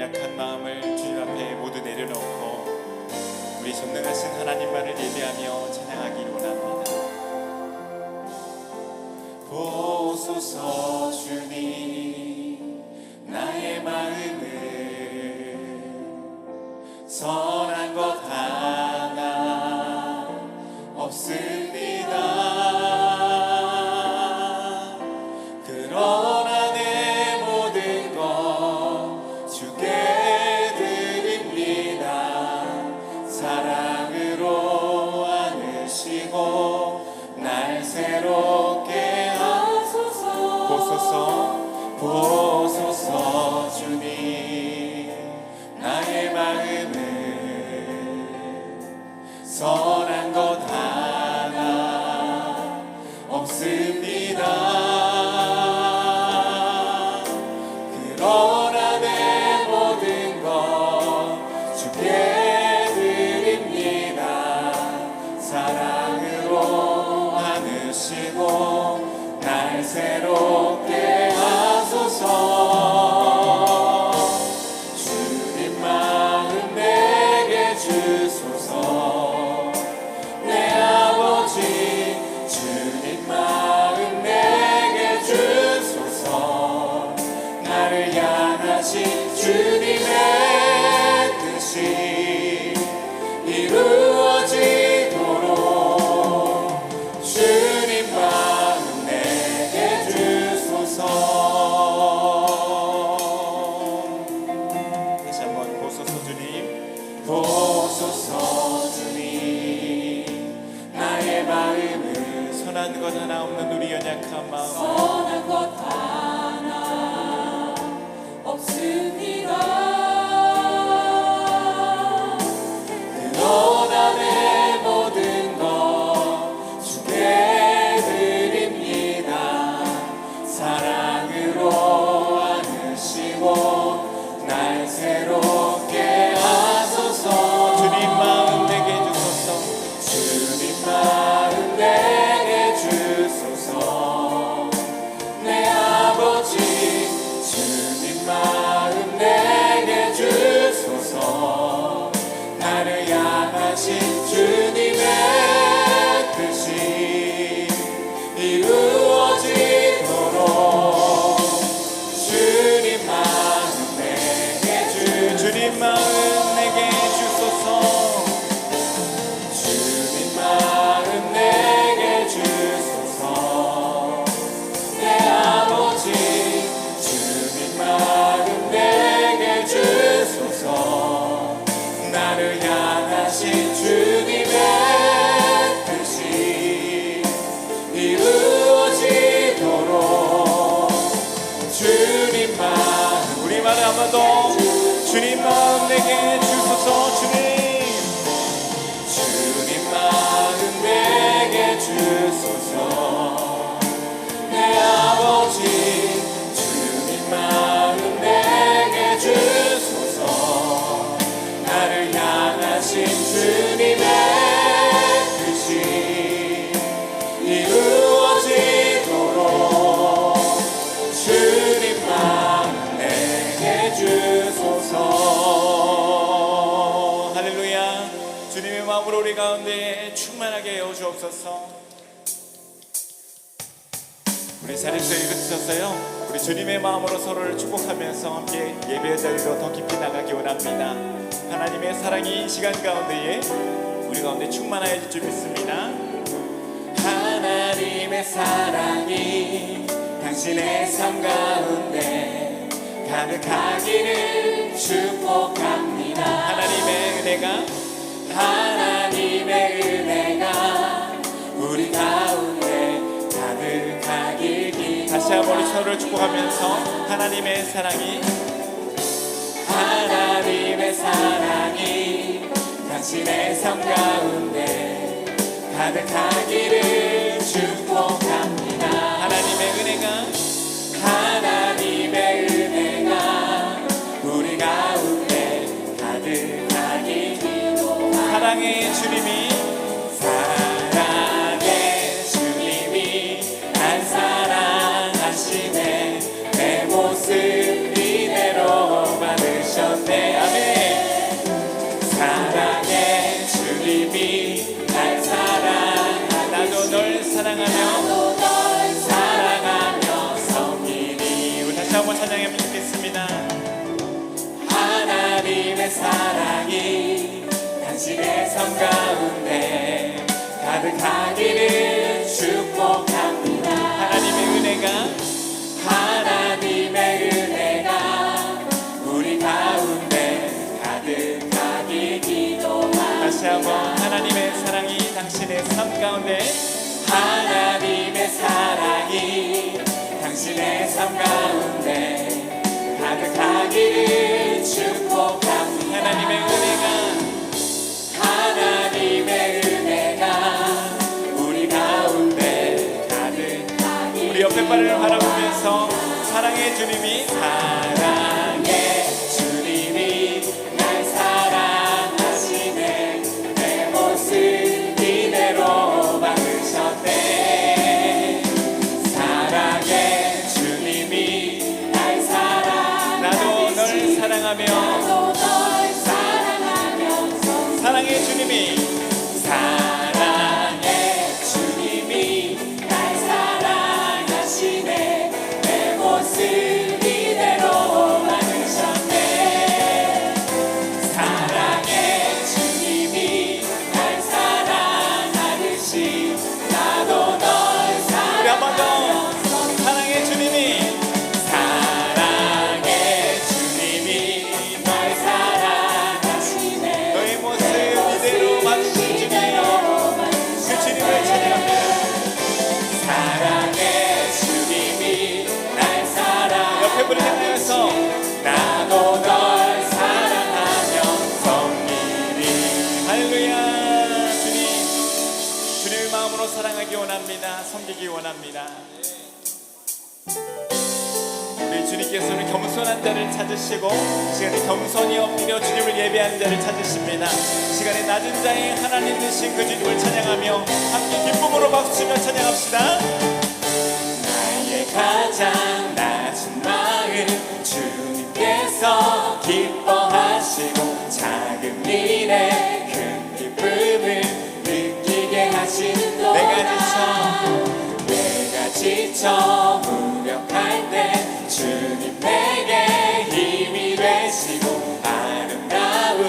약한 마음을 주님 앞에 모두 내려놓고 우리 전능하신 하나님만을 예배하며 찬양하기 원합니다. 보소서 주님. 날 새로 とう。 자리에서 일으키셨어요. 우리 주님의 마음으로 서로를 축복하면서 함께 예배 자리로 더 깊이 나가기 원합니다. 하나님의 사랑이 시간 가운데에 우리 가운데 충만하여 질줄 믿습니다. 하나님의 사랑이 당신의 삶 가운데 가득하기를 축복합니다. 하나님의 은혜가 하나님의 은혜 잠시한번 우리 서로를 축복하면서 하나님의 사랑이 하나님의 사랑이 당신의 삶 가운데 가득하기를 축복합니다. 하나님의 은혜가 하나님의 세상 가운데 가득하기를 축복합니다. 하나님의 은혜가 하나님의 은혜가 우리 가운데 가득하기 기도합니다. 다시 한번 하나님의 사랑이 당신의 삶 가운데 하나님의 사랑이 당신의 삶 가운데 가득하기를 축복합니다. 하나님의 은혜 사랑의 주님이 사 주님께서는 겸손한 자를 찾으시고 시간에 겸손히 엎드려 주님을 예배하는 자를 찾으십니다. 시간에 낮은 자의 하나님 되신 그 주님을 찬양하며 함께 기쁨으로 박수치며 찬양합시다. 나의 가장 낮은 마음 주님께서 기뻐하시고 작은 일에 큰 기쁨을 느끼게 하시는 도다 내가 지쳐 무력할 때 주님 내게 힘이 되시고 아름다운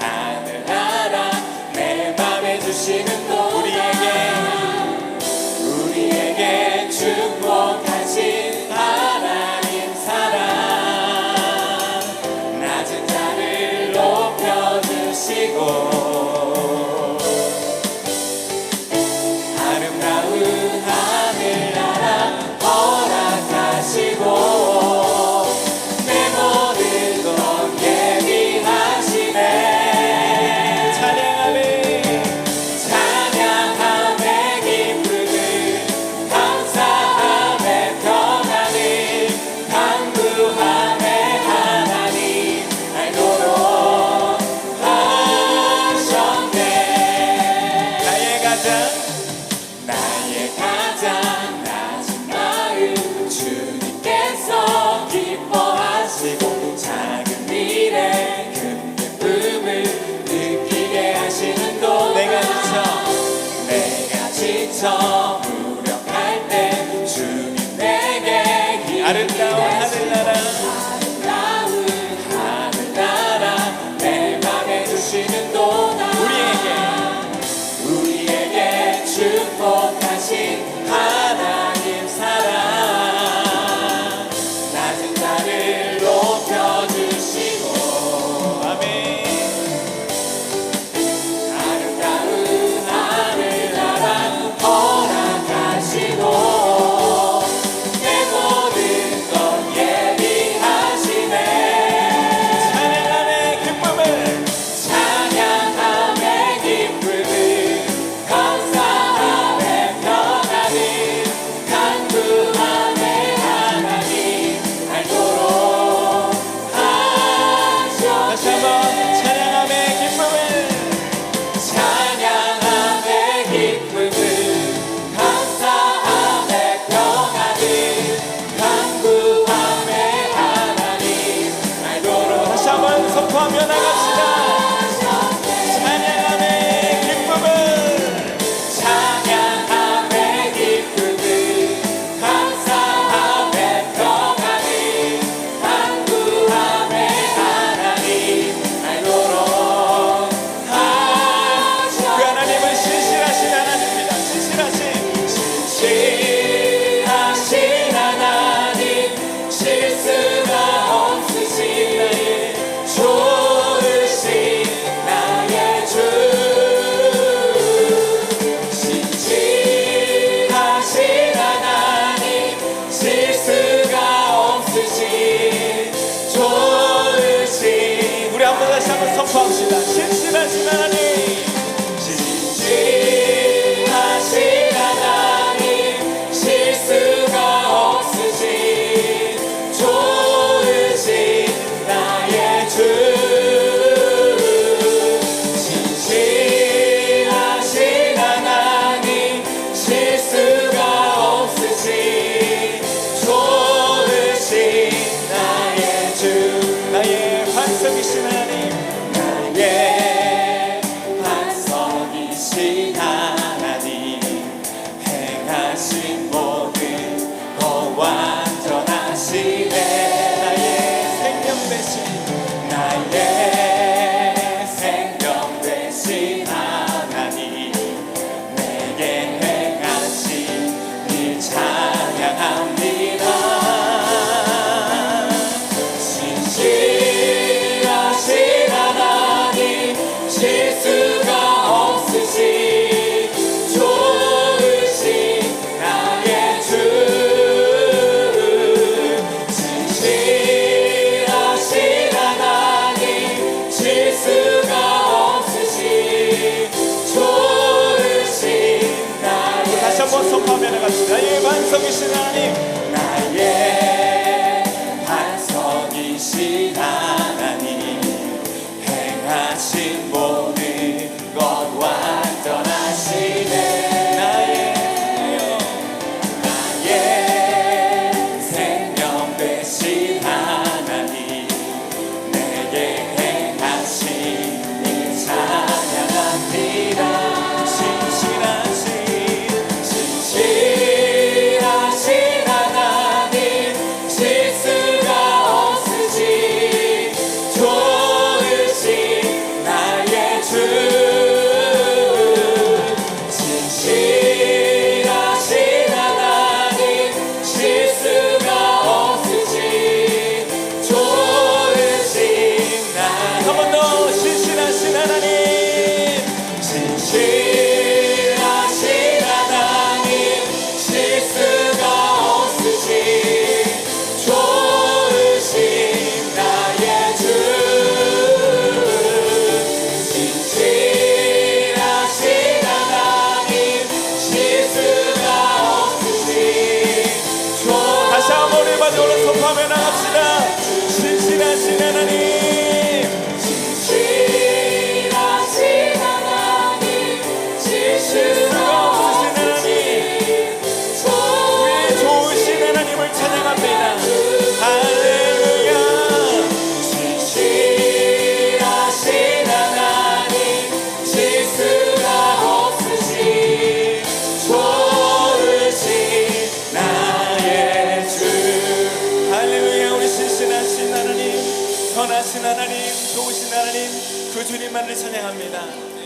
하늘 아라 내 맘에 주시는 빨리 올라 선포하며 나갑시다. 신실하신 하나님. 찬양합니다.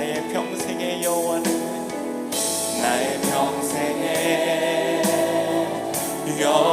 나의 평생의 여원은 나의 평생의 여원